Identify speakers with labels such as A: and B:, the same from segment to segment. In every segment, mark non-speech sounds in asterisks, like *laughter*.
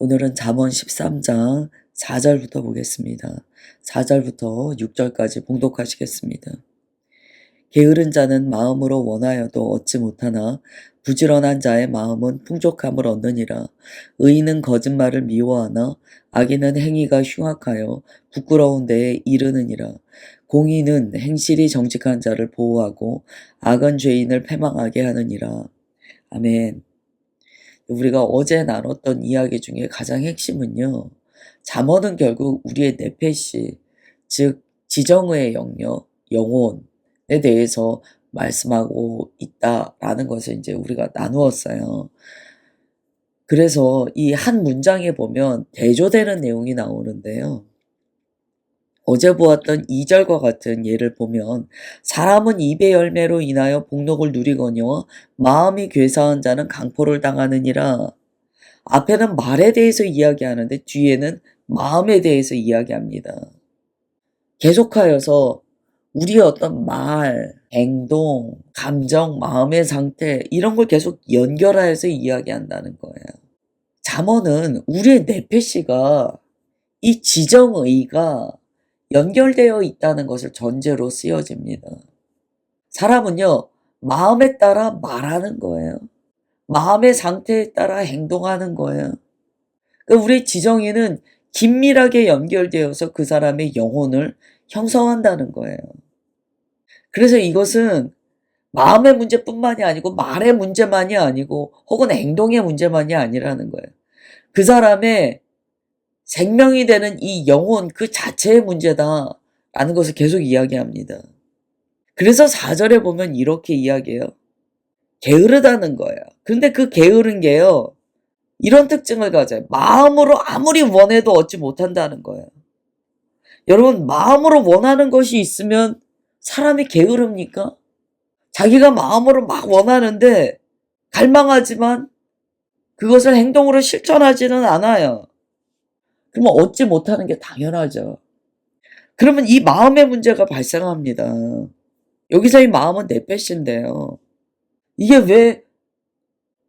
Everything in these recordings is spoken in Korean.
A: 오늘은 잠언 13장 4절부터 보겠습니다. 4절부터 6절까지 봉독하시겠습니다. 게으른 자는 마음으로 원하여도 얻지 못하나 부지런한 자의 마음은 풍족함을 얻느니라. 의인은 거짓말을 미워하나 악인은 행위가 흉악하여 부끄러운 데에 이르느니라. 공의는 행실이 정직한 자를 보호하고 악은 죄인을 패망하게 하느니라. 아멘. 우리가 어제 나눴던 이야기 중에 가장 핵심은요. 잠언은 결국 우리의 내패시, 즉 지정의 영역, 영혼에 대해서 말씀하고 있다라는 것을 이제 우리가 나누었어요. 그래서 이 한 문장에 보면 대조되는 내용이 나오는데요. 어제 보았던 2절과 같은 예를 보면 사람은 입의 열매로 인하여 복록을 누리거니와 마음이 괴사한 자는 강포를 당하느니라. 앞에는 말에 대해서 이야기하는데 뒤에는 마음에 대해서 이야기합니다. 계속하여서 우리의 어떤 말, 행동, 감정, 마음의 상태 이런 걸 계속 연결하여서 이야기한다는 거예요. 잠언은 우리의 내패시가 이 지정의가 연결되어 있다는 것을 전제로 쓰여집니다. 사람은요, 마음에 따라 말하는 거예요. 마음의 상태에 따라 행동하는 거예요. 그러니까 우리 지정에는 긴밀하게 연결되어서 그 사람의 영혼을 형성한다는 거예요. 그래서 이것은 마음의 문제뿐만이 아니고 말의 문제만이 아니고 혹은 행동의 문제만이 아니라는 거예요. 그 사람의 생명이 되는 이 영혼 그 자체의 문제다 라는 것을 계속 이야기합니다. 그래서 4절에 보면 이렇게 이야기해요. 게으르다는 거예요. 근데 그 게으른 게요. 이런 특징을 가져요. 마음으로 아무리 원해도 얻지 못한다는 거예요. 여러분, 마음으로 원하는 것이 있으면 사람이 게으릅니까? 자기가 마음으로 막 원하는데 갈망하지만 그것을 행동으로 실천하지는 않아요. 그러면 얻지 못하는 게 당연하죠. 그러면 이 마음의 문제가 발생합니다. 여기서 이 마음은 내패신데요. 이게 왜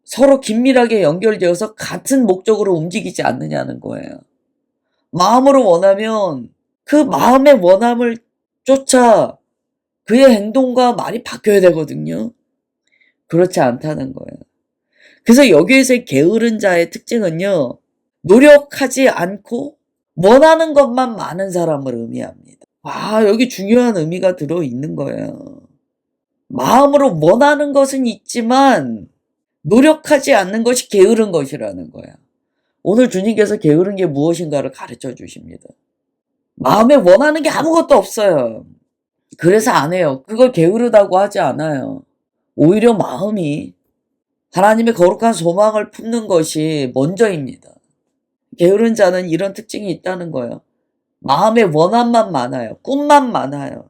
A: 서로 긴밀하게 연결되어서 같은 목적으로 움직이지 않느냐는 거예요. 마음으로 원하면 그 마음의 원함을 쫓아 그의 행동과 말이 바뀌어야 되거든요. 그렇지 않다는 거예요. 그래서 여기에서의 게으른 자의 특징은요, 노력하지 않고 원하는 것만 많은 사람을 의미합니다. 아, 여기 중요한 의미가 들어 있는 거예요. 마음으로 원하는 것은 있지만 노력하지 않는 것이 게으른 것이라는 거야. 오늘 주님께서 게으른 게 무엇인가를 가르쳐 주십니다. 마음에 원하는 게 아무것도 없어요. 그래서 안 해요. 그걸 게으르다고 하지 않아요. 오히려 마음이 하나님의 거룩한 소망을 품는 것이 먼저입니다. 게으른 자는 이런 특징이 있다는 거예요. 마음의 원함만 많아요. 꿈만 많아요.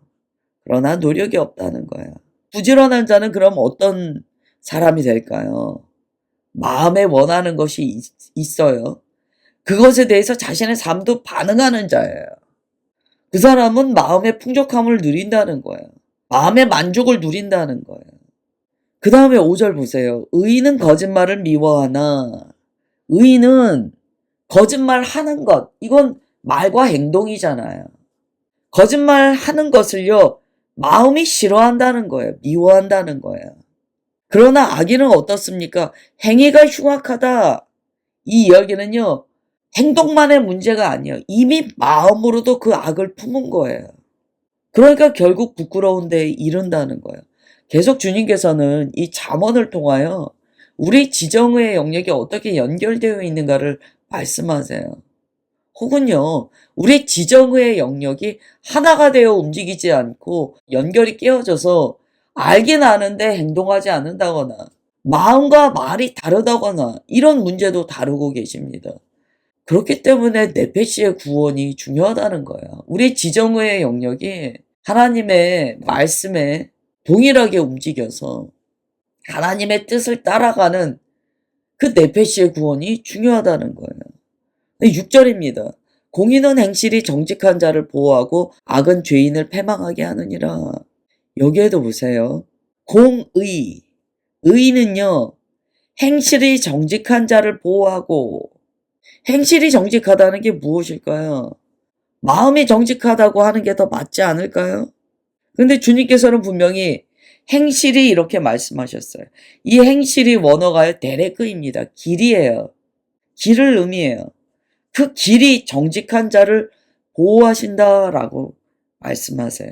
A: 그러나 노력이 없다는 거예요. 부지런한 자는 그럼 어떤 사람이 될까요? 마음에 원하는 것이 있, 있어요. 그것에 대해서 자신의 삶도 반응하는 자예요. 그 사람은 마음의 풍족함을 누린다는 거예요. 마음의 만족을 누린다는 거예요. 그 다음에 5절 보세요. 의인은 거짓말을 미워하나, 의인은 거짓말 하는 것, 이건 말과 행동이잖아요. 거짓말 하는 것을요, 마음이 싫어한다는 거예요. 미워한다는 거예요. 그러나 악인은 어떻습니까? 행위가 흉악하다. 이 이야기는요, 행동만의 문제가 아니에요. 이미 마음으로도 그 악을 품은 거예요. 그러니까 결국 부끄러운 데에 이른다는 거예요. 계속 주님께서는 이 잠언을 통하여 우리 지정의 영역이 어떻게 연결되어 있는가를 말씀하세요. 혹은요, 우리 지정의 영역이 하나가 되어 움직이지 않고 연결이 깨어져서 알긴 아는데 행동하지 않는다거나 마음과 말이 다르다거나 이런 문제도 다루고 계십니다. 그렇기 때문에 네페시의 구원이 중요하다는 거예요. 우리 지정의 영역이 하나님의 말씀에 동일하게 움직여서 하나님의 뜻을 따라가는 그 네페시의 구원이 중요하다는 거예요. 6절입니다. 공인은 행실이 정직한 자를 보호하고 악은 죄인을 패망하게 하느니라. 여기에도 보세요. 공의. 의는요, 행실이 정직한 자를 보호하고 행실이 정직하다는 게 무엇일까요? 마음이 정직하다고 하는 게 더 맞지 않을까요? 근데 주님께서는 분명히 행실이 이렇게 말씀하셨어요. 이 행실이 원어가요, 데레크입니다. 길이에요. 길을 의미해요. 그 길이 정직한 자를 보호하신다라고 말씀하세요.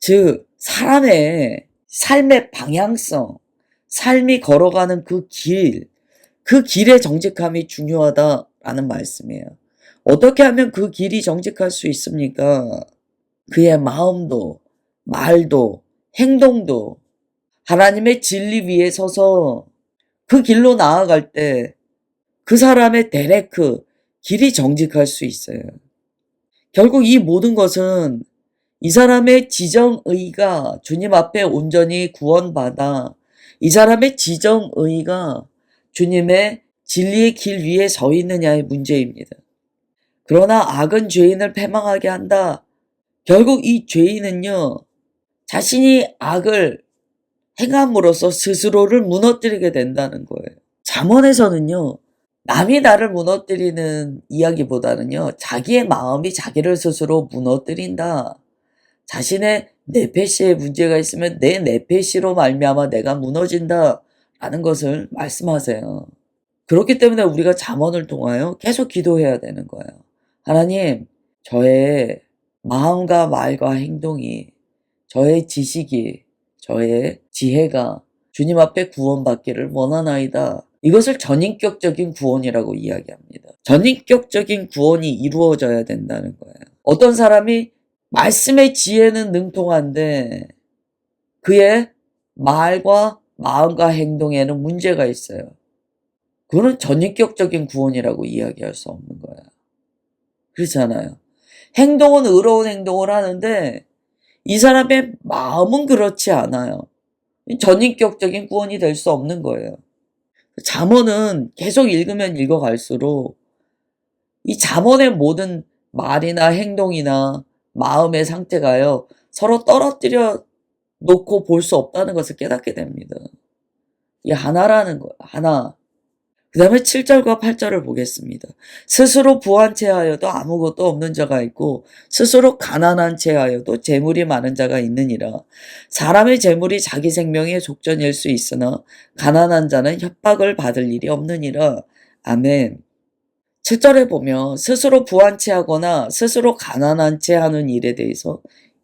A: 즉, 사람의 삶의 방향성, 삶이 걸어가는 그 길, 그 길의 정직함이 중요하다라는 말씀이에요. 어떻게 하면 그 길이 정직할 수 있습니까? 그의 마음도, 말도, 행동도 하나님의 진리 위에 서서 그 길로 나아갈 때 그 사람의 데레크, 길이 정직할 수 있어요. 결국 이 모든 것은 이 사람의 지정의가 주님 앞에 온전히 구원받아 이 사람의 지정의가 주님의 진리의 길 위에 서 있느냐의 문제입니다. 그러나 악은 죄인을 패망하게 한다. 결국 이 죄인은요, 자신이 악을 행함으로써 스스로를 무너뜨리게 된다는 거예요. 잠언에서는요, 남이 나를 무너뜨리는 이야기보다는요, 자기의 마음이 자기를 스스로 무너뜨린다. 자신의 내패시에 문제가 있으면 내 내패시로 말미암아 내가 무너진다. 라는 것을 말씀하세요. 그렇기 때문에 우리가 잠언을 통하여 계속 기도해야 되는 거예요. 하나님, 저의 마음과 말과 행동이, 저의 지식이, 저의 지혜가 주님 앞에 구원받기를 원하나이다. 이것을 전인격적인 구원이라고 이야기합니다. 전인격적인 구원이 이루어져야 된다는 거예요. 어떤 사람이 말씀의 지혜는 능통한데 그의 말과 마음과 행동에는 문제가 있어요. 그거는 전인격적인 구원이라고 이야기할 수 없는 거야. 그렇잖아요. 행동은 의로운 행동을 하는데 이 사람의 마음은 그렇지 않아요. 전인격적인 구원이 될 수 없는 거예요. 잠언은 계속 읽으면 읽어갈수록 이 잠언의 모든 말이나 행동이나 마음의 상태가요, 서로 떨어뜨려 놓고 볼 수 없다는 것을 깨닫게 됩니다. 이 하나라는 거, 하나. 그 다음에 7절과 8절을 보겠습니다. 스스로 부한 채하여도 아무것도 없는 자가 있고, 스스로 가난한 채하여도 재물이 많은 자가 있느니라. 사람의 재물이 자기 생명의 속전일 수 있으나, 가난한 자는 협박을 받을 일이 없느니라. 아멘. 7절에 보면 스스로 부한 채 하거나 스스로 가난한 채 하는 일에 대해서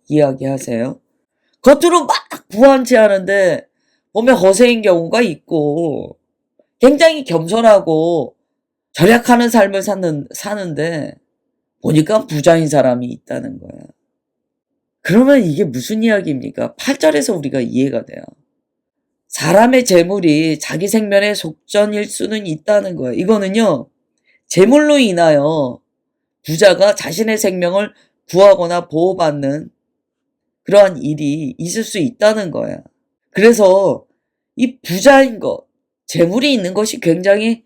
A: 이야기하세요. 겉으로 막 부한 채 하는데 보면 허세인 경우가 있고 굉장히 겸손하고 절약하는 삶을 사는, 사는데 보니까 부자인 사람이 있다는 거야. 그러면 이게 무슨 이야기입니까? 8절에서 우리가 이해가 돼요. 사람의 재물이 자기 생명의 속전일 수는 있다는 거예요. 이거는요, 재물로 인하여 부자가 자신의 생명을 구하거나 보호받는 그러한 일이 있을 수 있다는 거야. 그래서 이 부자인 것, 재물이 있는 것이 굉장히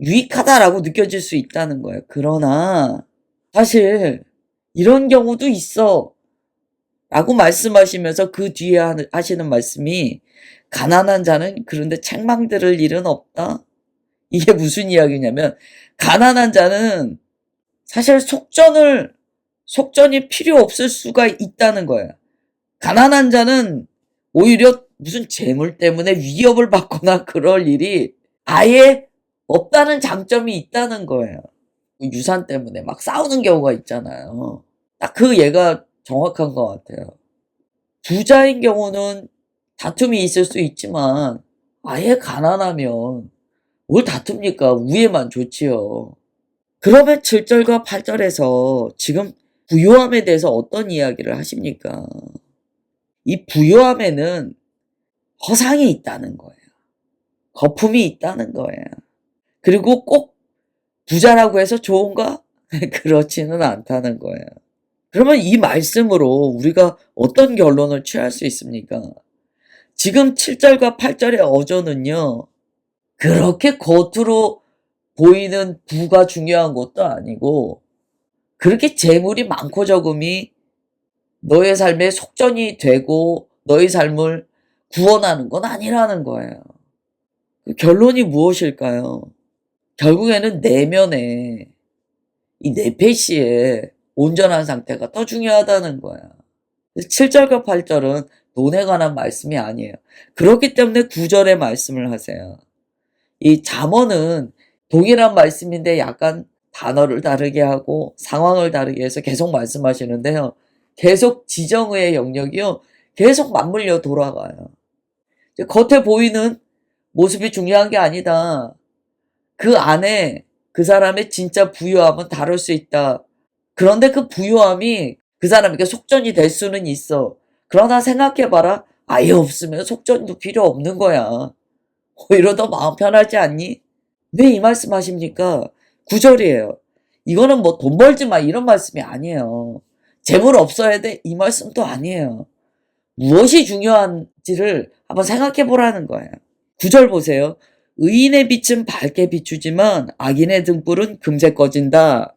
A: 유익하다라고 느껴질 수 있다는 거예요. 그러나 사실 이런 경우도 있어. 라고 말씀하시면서 그 뒤에 하시는 말씀이 가난한 자는 그런데 책망 들을 일은 없다. 이게 무슨 이야기냐면 가난한 자는 사실 속전을 속전이 필요 없을 수가 있다는 거예요. 가난한 자는 오히려 무슨 재물 때문에 위협을 받거나 *laughs* 그럴 일이 아예 없다는 장점이 있다는 거예요. 유산 때문에 막 싸우는 경우가 있잖아요. 딱 그 예가 정확한 것 같아요. 부자인 경우는 다툼이 있을 수 있지만 아예 가난하면 뭘 다툽니까? 위에만 좋지요. 그러면 7절과 8절에서 지금 부요함에 대해서 어떤 이야기를 하십니까? 이 부요함에는 허상이 있다는 거예요. 거품이 있다는 거예요. 그리고 꼭 부자라고 해서 좋은가? *laughs* 그렇지는 않다는 거예요. 그러면 이 말씀으로 우리가 어떤 결론을 취할 수 있습니까? 지금 7절과 8절의 어조는요, 그렇게 겉으로 보이는 부가 중요한 것도 아니고, 그렇게 재물이 많고 적음이 너의 삶에 속전이 되고 너의 삶을 구원하는 건 아니라는 거예요. 그 결론이 무엇일까요? 결국에는 내면에 이 내폐시의 온전한 상태가 더 중요하다는 거야. 7절과 8절은 논에 관한 말씀이 아니에요. 그렇기 때문에 9절의 말씀을 하세요. 이 잠언은 동일한 말씀인데 약간 단어를 다르게 하고 상황을 다르게 해서 계속 말씀하시는데요. 계속 지정의 영역이요. 계속 맞물려 돌아가요. 겉에 보이는 모습이 중요한 게 아니다. 그 안에 그 사람의 진짜 부유함은 다를 수 있다. 그런데 그 부유함이 그 사람에게 속전이 될 수는 있어. 그러나 생각해봐라. 아예 없으면 속전도 필요 없는 거야. 오히려 더 마음 편하지 않니? 왜 이 말씀 하십니까? 구절이에요. 이거는 뭐 돈 벌지 마 이런 말씀이 아니에요. 재물 없어야 돼 이 말씀도 아니에요. 무엇이 중요한지를 한번 생각해 보라는 거예요. 구절 보세요. 의인의 빛은 밝게 비추지만 악인의 등불은 금세 꺼진다.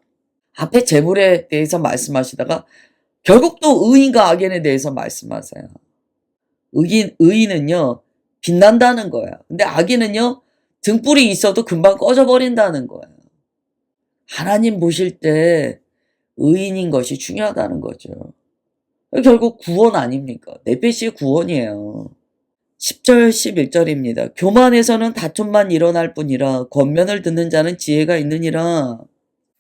A: 앞에 재물에 대해서 말씀하시다가 결국 또 의인과 악인에 대해서 말씀하세요. 의인, 의인은요, 빛난다는 거예요. 근데 악인은요, 등불이 있어도 금방 꺼져버린다는 거예요. 하나님 보실 때 의인인 것이 중요하다는 거죠. 결국 구원 아닙니까? 내페시의 구원이에요. 10절, 11절입니다. 교만에서는 다툼만 일어날 뿐이라 권면을 듣는 자는 지혜가 있느니라.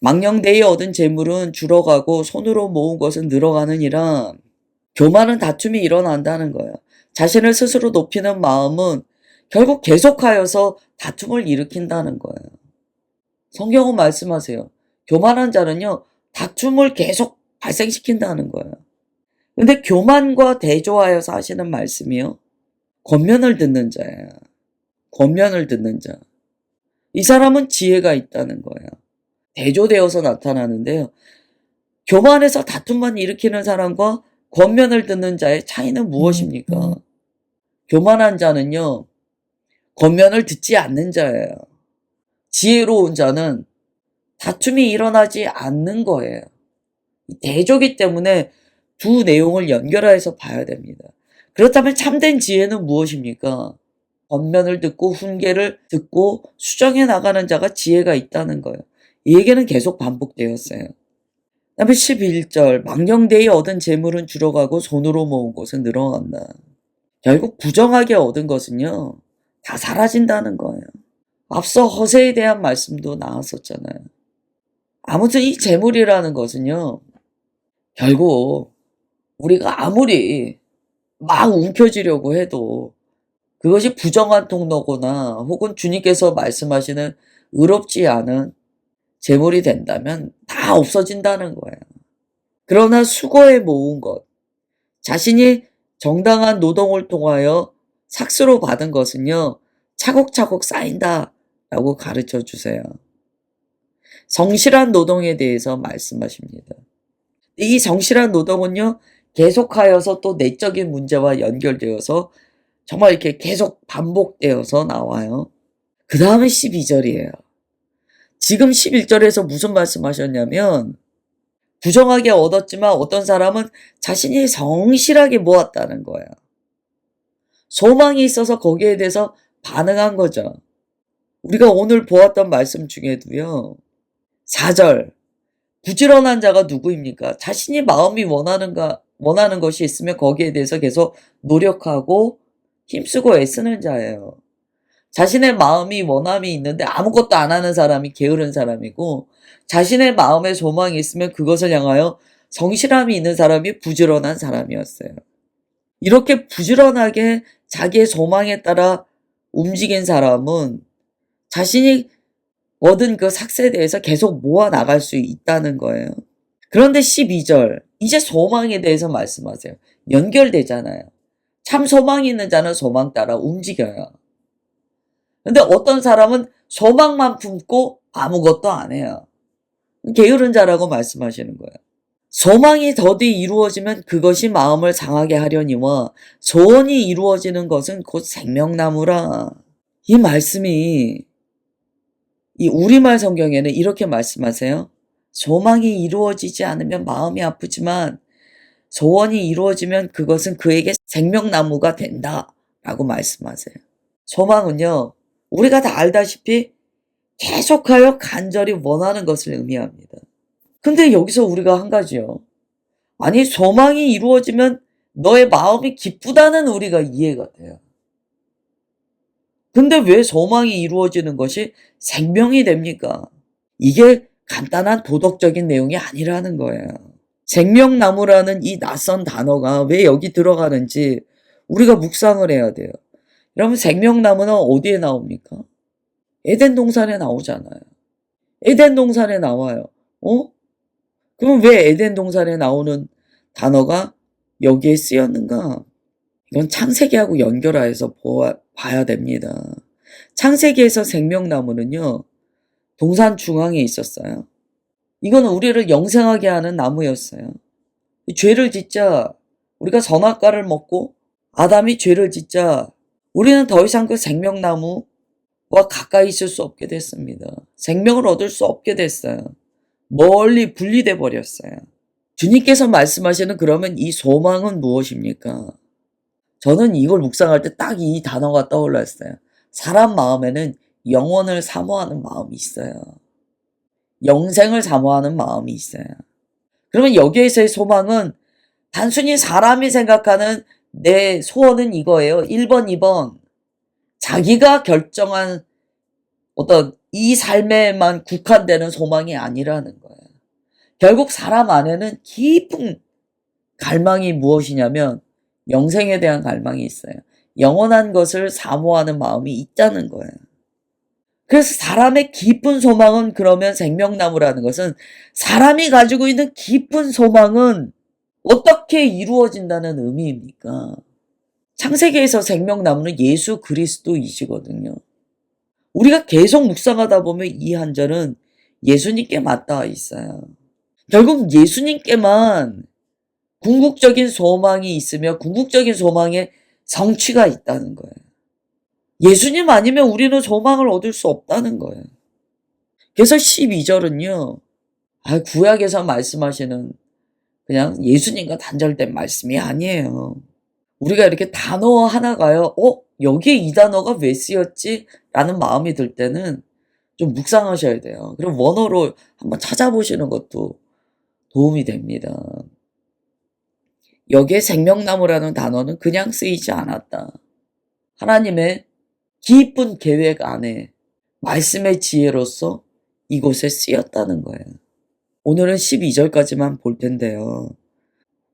A: 망령되이 얻은 재물은 줄어가고 손으로 모은 것은 늘어가느니라. 교만은 다툼이 일어난다는 거예요. 자신을 스스로 높이는 마음은 결국 계속하여서 다툼을 일으킨다는 거예요. 성경은 말씀하세요. 교만한 자는요, 다툼을 계속 발생시킨다는 거예요. 근데 교만과 대조하여서 하시는 말씀이요. 권면을 듣는 자예요. 권면을 듣는 자. 이 사람은 지혜가 있다는 거예요. 대조되어서 나타나는데요. 교만해서 다툼만 일으키는 사람과 권면을 듣는 자의 차이는 무엇입니까? 교만한 자는요, 권면을 듣지 않는 자예요. 지혜로운 자는 다툼이 일어나지 않는 거예요. 대조기 때문에 두 내용을 연결해서 봐야 됩니다. 그렇다면 참된 지혜는 무엇입니까? 권면을 듣고 훈계를 듣고 수정해 나가는 자가 지혜가 있다는 거예요. 이 얘기는 계속 반복되었어요. 그다음에 11절 망령되이 얻은 재물은 줄어가고 손으로 모은 것은 늘어간다. 결국 부정하게 얻은 것은요 다 사라진다는 거예요. 앞서 허세에 대한 말씀도 나왔었잖아요. 아무튼 이 재물이라는 것은요 결국 우리가 아무리 막 움켜쥐려고 해도 그것이 부정한 통로거나 혹은 주님께서 말씀하시는 의롭지 않은 재물이 된다면 다 없어진다는 거예요. 그러나 수고에 모은 것, 자신이 정당한 노동을 통하여 삭스로 받은 것은요, 차곡차곡 쌓인다 라고 가르쳐 주세요. 성실한 노동에 대해서 말씀하십니다. 이 성실한 노동은요, 계속하여서 또 내적인 문제와 연결되어서 정말 이렇게 계속 반복되어서 나와요. 그 다음에 12절이에요. 지금 11절에서 무슨 말씀하셨냐면, 부정하게 얻었지만 어떤 사람은 자신이 성실하게 모았다는 거예요. 소망이 있어서 거기에 대해서 반응한 거죠. 우리가 오늘 보았던 말씀 중에도요, 4절, 부지런한 자가 누구입니까? 자신이 마음이 원하는가, 원하는 것이 있으면 거기에 대해서 계속 노력하고 힘쓰고 애쓰는 자예요. 자신의 마음이 원함이 있는데 아무것도 안 하는 사람이 게으른 사람이고 자신의 마음에 소망이 있으면 그것을 향하여 성실함이 있는 사람이 부지런한 사람이었어요. 이렇게 부지런하게 자기의 소망에 따라 움직인 사람은 자신이 얻은 그 삭세에 대해서 계속 모아 나갈 수 있다는 거예요. 그런데 12절, 이제 소망에 대해서 말씀하세요. 연결되잖아요. 참 소망이 있는 자는 소망 따라 움직여요. 근데 어떤 사람은 소망만 품고 아무것도 안 해요. 게으른 자라고 말씀하시는 거예요. 소망이 더디 이루어지면 그것이 마음을 상하게 하려니와 소원이 이루어지는 것은 곧 생명나무라. 이 말씀이 이 우리말 성경에는 이렇게 말씀하세요. 소망이 이루어지지 않으면 마음이 아프지만 소원이 이루어지면 그것은 그에게 생명나무가 된다. 라고 말씀하세요. 소망은요, 우리가 다 알다시피 계속하여 간절히 원하는 것을 의미합니다. 근데 여기서 우리가 한 가지요. 아니, 소망이 이루어지면 너의 마음이 기쁘다는 우리가 이해가 돼요. 근데 왜 소망이 이루어지는 것이 생명이 됩니까? 이게 간단한 도덕적인 내용이 아니라는 거예요. 생명나무라는 이 낯선 단어가 왜 여기 들어가는지 우리가 묵상을 해야 돼요. 여러분, 생명나무는 어디에 나옵니까? 에덴 동산에 나오잖아요. 에덴 동산에 나와요. 어? 그럼 왜 에덴 동산에 나오는 단어가 여기에 쓰였는가? 이건 창세기하고 연결해서 보아, 봐야 됩니다. 창세기에서 생명나무는요, 동산 중앙에 있었어요. 이거는 우리를 영생하게 하는 나무였어요. 죄를 짓자 우리가 선악과를 먹고 아담이 죄를 짓자 우리는 더 이상 그 생명나무와 가까이 있을 수 없게 됐습니다. 생명을 얻을 수 없게 됐어요. 멀리 분리돼 버렸어요. 주님께서 말씀하시는 그러면 이 소망은 무엇입니까? 저는 이걸 묵상할 때 딱 이 단어가 떠올랐어요. 사람 마음에는 영원을 사모하는 마음이 있어요. 영생을 사모하는 마음이 있어요. 그러면 여기에서의 소망은 단순히 사람이 생각하는 내 소원은 이거예요. 1번, 2번. 자기가 결정한 어떤 이 삶에만 국한되는 소망이 아니라는 거예요. 결국 사람 안에는 깊은 갈망이 무엇이냐면 영생에 대한 갈망이 있어요. 영원한 것을 사모하는 마음이 있다는 거예요. 그래서 사람의 깊은 소망은 그러면 생명나무라는 것은 사람이 가지고 있는 깊은 소망은 어떻게 이루어진다는 의미입니까? 창세기에서 생명나무는 예수 그리스도이시거든요. 우리가 계속 묵상하다 보면 이 한 절은 예수님께 맞닿아 있어요. 결국 예수님께만 궁극적인 소망이 있으며 궁극적인 소망에 성취가 있다는 거예요. 예수님 아니면 우리는 소망을 얻을 수 없다는 거예요. 그래서 12절은요, 아, 구약에서 말씀하시는 그냥 예수님과 단절된 말씀이 아니에요. 우리가 이렇게 단어 하나가요, 어? 여기에 이 단어가 왜 쓰였지? 라는 마음이 들 때는 좀 묵상하셔야 돼요. 그럼 원어로 한번 찾아보시는 것도 도움이 됩니다. 여기에 생명나무라는 단어는 그냥 쓰이지 않았다. 하나님의 깊은 계획 안에 말씀의 지혜로서 이곳에 쓰였다는 거예요. 오늘은 12절까지만 볼 텐데요.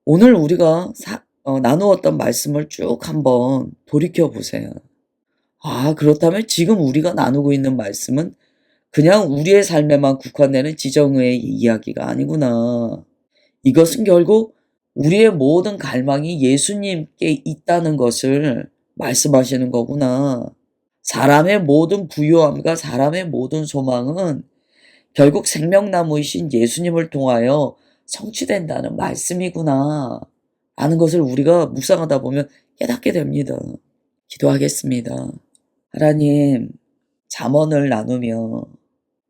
A: 오늘 우리가 사, 어, 나누었던 말씀을 쭉 한번 돌이켜 보세요. 아, 그렇다면 지금 우리가 나누고 있는 말씀은 그냥 우리의 삶에만 국한되는 지정의 이야기가 아니구나. 이것은 결국 우리의 모든 갈망이 예수님께 있다는 것을 말씀하시는 거구나. 사람의 모든 부유함과 사람의 모든 소망은 결국 생명나무이신 예수님을 통하여 성취된다는 말씀이구나. 라는 것을 우리가 묵상하다 보면 깨닫게 됩니다. 기도하겠습니다. 하나님, 잠언을 나누며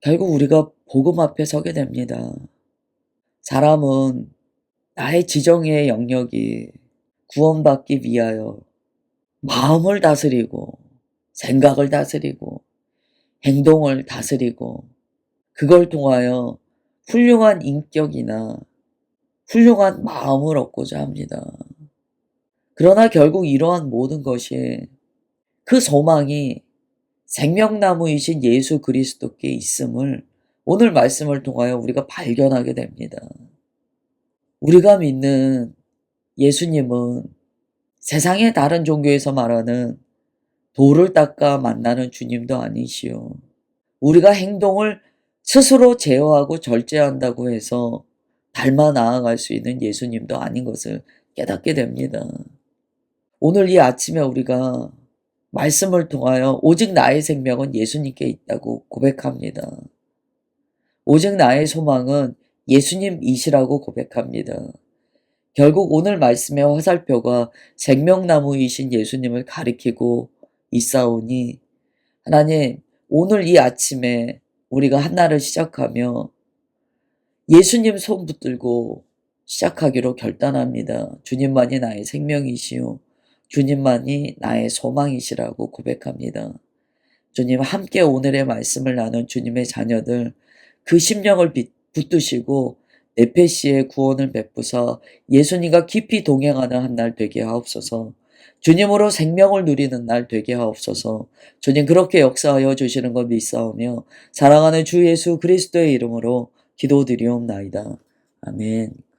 A: 결국 우리가 복음 앞에 서게 됩니다. 사람은 나의 지정의 영역이 구원받기 위하여 마음을 다스리고 생각을 다스리고 행동을 다스리고 그걸 통하여 훌륭한 인격이나 훌륭한 마음을 얻고자 합니다. 그러나 결국 이러한 모든 것이 그 소망이 생명나무이신 예수 그리스도께 있음을 오늘 말씀을 통하여 우리가 발견하게 됩니다. 우리가 믿는 예수님은 세상의 다른 종교에서 말하는 돌을 닦아 만나는 주님도 아니시오. 우리가 행동을 스스로 제어하고 절제한다고 해서 닮아 나아갈 수 있는 예수님도 아닌 것을 깨닫게 됩니다. 오늘 이 아침에 우리가 말씀을 통하여 오직 나의 생명은 예수님께 있다고 고백합니다. 오직 나의 소망은 예수님이시라고 고백합니다. 결국 오늘 말씀의 화살표가 생명나무이신 예수님을 가리키고 있사오니 하나님 오늘 이 아침에 우리가 한날을 시작하며 예수님 손 붙들고 시작하기로 결단합니다. 주님만이 나의 생명이시요. 주님만이 나의 소망이시라고 고백합니다. 주님 함께 오늘의 말씀을 나눈 주님의 자녀들 그 심령을 빛- 붙드시고 네페시의 구원을 베푸사 예수님과 깊이 동행하는 한 날 되게 하옵소서. 주님으로 생명을 누리는 날 되게 하옵소서. 주님 그렇게 역사하여 주시는 것 믿사오며 사랑하는 주 예수 그리스도의 이름으로 기도드리옵나이다. 아멘.